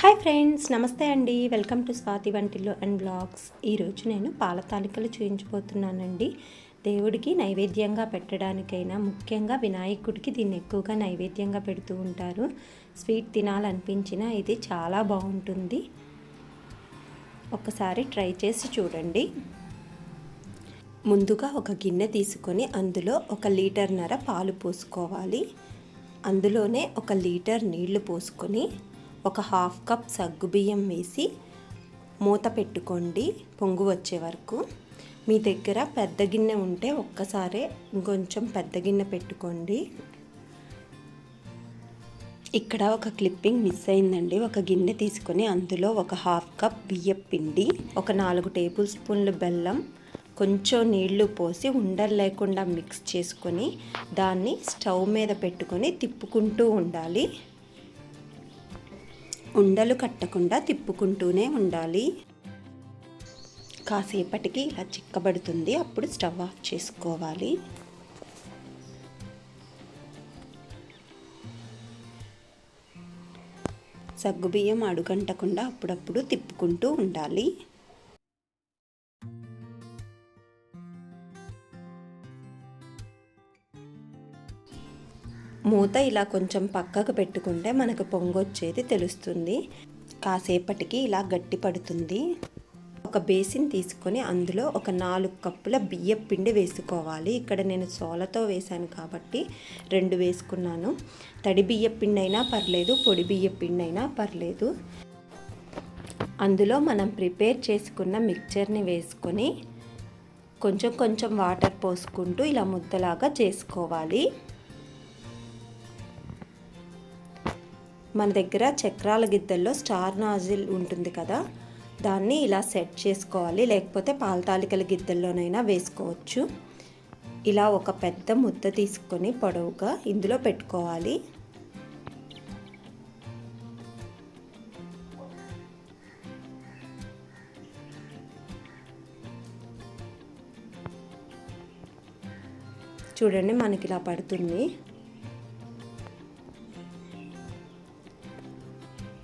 Hi friends నమస్తే అండి. Welcome to Swathi వంటిల్లో అండ్ బ్లాగ్స్. ఈరోజు నేను పాల తాలికలు చూపించబోతున్నానండి దేవుడికి నైవేద్యంగా పెట్టడానికైనా ముఖ్యంగా వినాయకుడికి దీన్ని ఎక్కువగా నైవేద్యంగా పెడుతూ ఉంటారు. స్వీట్ తినాలనిపించిన ఇది చాలా బాగుంటుంది. ఒకసారి ట్రై చేసి చూడండి. ముందుగా ఒక గిన్నె తీసుకొని అందులో ఒక లీటర్నర పాలు పోసుకోవాలి. అందులోనే ఒక లీటర్ నీళ్ళు పోసుకొని ఒక హాఫ్ కప్ సగ్గుబియ్యం వేసి మూత పెట్టుకోండి. పొంగు వచ్చే వరకు. మీ దగ్గర పెద్ద గిన్నె ఉంటే ఒక్కసారే ఇంకొంచెం పెద్ద గిన్నె పెట్టుకోండి. ఇక్కడ ఒక క్లిప్పింగ్ మిస్ అయిందండి. ఒక గిన్నె తీసుకొని అందులో ఒక హాఫ్ కప్ బియ్యం పిండి ఒక నాలుగు టేబుల్ స్పూన్లు బెల్లం కొంచెం నీళ్ళు పోసి ఉండలు లేకుండా మిక్స్ చేసుకొని దాన్ని స్టవ్ మీద పెట్టుకొని తిప్పుకుంటూ ఉండాలి. ఉండలు కట్టకుండా తిప్పుకుంటూనే ఉండాలి. కాసేపటికి ఇలా చిక్కబడుతుంది. అప్పుడు స్టవ్ ఆఫ్ చేసుకోవాలి. సగ్గుబియ్యం అడుగంటకుండా అప్పుడప్పుడు తిప్పుకుంటూ ఉండాలి. మూత ఇలా కొంచెం పక్కకు పెట్టుకుంటే మనకు పొంగొచ్చేది తెలుస్తుంది. కాసేపటికి ఇలా గట్టి పడుతుంది. ఒక బేసిన్ తీసుకొని అందులో ఒక నాలుగు కప్పుల బియ్యం పిండి వేసుకోవాలి. ఇక్కడ నేను సోలతో వేశాను కాబట్టి రెండు వేసుకున్నాను. తడి బియ్యం పిండి అయినా పర్లేదు పొడి బియ్యం పిండి అయినా పర్లేదు. అందులో మనం ప్రిపేర్ చేసుకున్న మిక్చర్ని వేసుకొని కొంచెం కొంచెం వాటర్ పోసుకుంటూ ఇలా ముద్దలాగా చేసుకోవాలి. మన దగ్గర చక్రాల గిద్దల్లో స్టార్ నాజిల్ ఉంటుంది కదా దాన్ని ఇలా సెట్ చేసుకోవాలి. లేకపోతే పాలతాలికల గిద్దల్లోనైనా వేసుకోవచ్చు. ఇలా ఒక పెద్ద ముద్ద తీసుకొని పొడవుగా ఇందులో పెట్టుకోవాలి. చూడండి మనకి ఇలా పడుతుంది.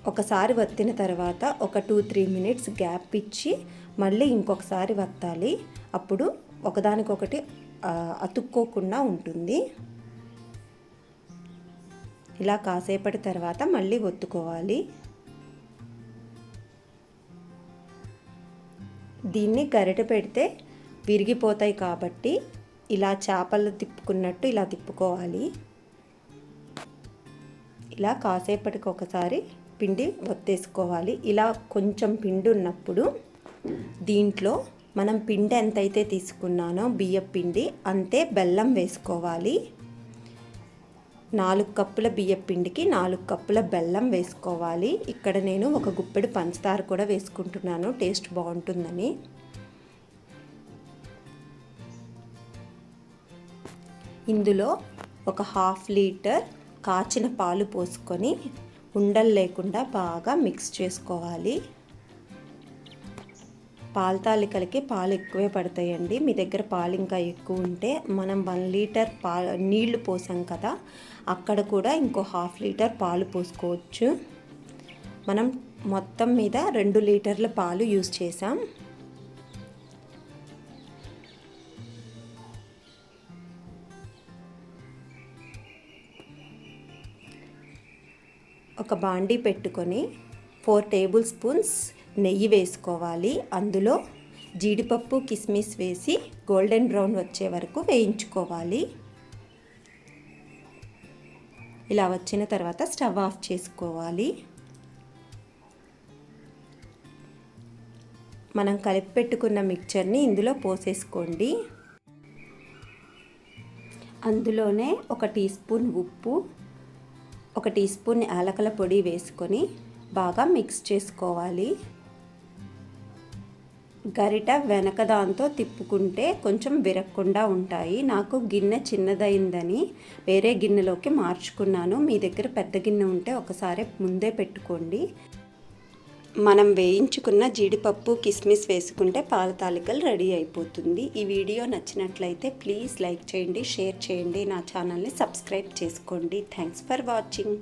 ఒకసారి వత్తిన తర్వాత ఒక టూ త్రీ మినిట్స్ గ్యాప్ ఇచ్చి మళ్ళీ ఇంకొకసారి వత్తాలి. అప్పుడు ఒకదానికొకటి అతుక్కోకుండా ఉంటుంది. ఇలా కాసేపటి తర్వాత మళ్ళీ ఒత్తుకోవాలి. దీన్ని గరిట పెడితే విరిగిపోతాయి కాబట్టి ఇలా చేపలు తిప్పుకున్నట్టు ఇలా తిప్పుకోవాలి. ఇలా కాసేపటికి ఒకసారి పిండి ఒత్తేసుకోవాలి. ఇలా కొంచెం పిండి ఉన్నప్పుడు దీంట్లో మనం పిండి ఎంతైతే తీసుకున్నానో బియ్యం పిండి అంతే బెల్లం వేసుకోవాలి. నాలుగు కప్పుల బియ్యం పిండికి నాలుగు కప్పుల బెల్లం వేసుకోవాలి. ఇక్కడ నేను ఒక గుప్పెడు పంచదార కూడా వేసుకుంటున్నాను. టేస్ట్ బాగుంటుందని. ఇందులో ఒక హాఫ్ లీటర్ కాచిన పాలు పోసుకొని ఉండలు లేకుండా బాగా మిక్స్ చేసుకోవాలి. పాల తాలికలకి పాలు ఎక్కువే పడతాయండి. మీ దగ్గర పాలు ఇంకా ఎక్కువ ఉంటే మనం వన్ లీటర్ పా నీళ్ళు పోసాం కదా అక్కడ కూడా ఇంకో హాఫ్ లీటర్ పాలు పోసుకోవచ్చు. మనం మొత్తం మీద రెండు లీటర్ల పాలు యూజ్ చేసాం ఒక బాండీ పెట్టుకొని ఫోర్ టేబుల్ స్పూన్స్ నెయ్యి వేసుకోవాలి. అందులో జీడిపప్పు కిస్మిస్ వేసి గోల్డెన్ బ్రౌన్ వచ్చే వరకు వేయించుకోవాలి. ఇలా వచ్చిన తర్వాత స్టవ్ ఆఫ్ చేసుకోవాలి. మనం కలిపి పెట్టుకున్న మిక్చర్ని ఇందులో పోసేసుకోండి. అందులోనే ఒక టీ స్పూన్ ఉప్పు ఒక టీ స్పూన్ యాలకల పొడి వేసుకొని బాగా మిక్స్ చేసుకోవాలి. గరిట వెనక దాంతో తిప్పుకుంటే కొంచెం విరక్కుండా ఉంటాయి. నాకు గిన్నె చిన్నదైందని వేరే గిన్నెలోకి మార్చుకున్నాను. మీ దగ్గర పెద్ద గిన్నె ఉంటే ఒకసారి ముందే పెట్టుకోండి. మనం వేయించుకున్న జీడిపప్పు కిస్మిస్ వేసుకుంటే పాల తాలికలు రెడీ అయిపోతుంది. ఈ వీడియో నచ్చినట్లయితే ప్లీజ్ లైక్ చేయండి షేర్ చేయండి. నా ఛానల్ని సబ్స్క్రైబ్ చేసుకోండి. Thanks for watching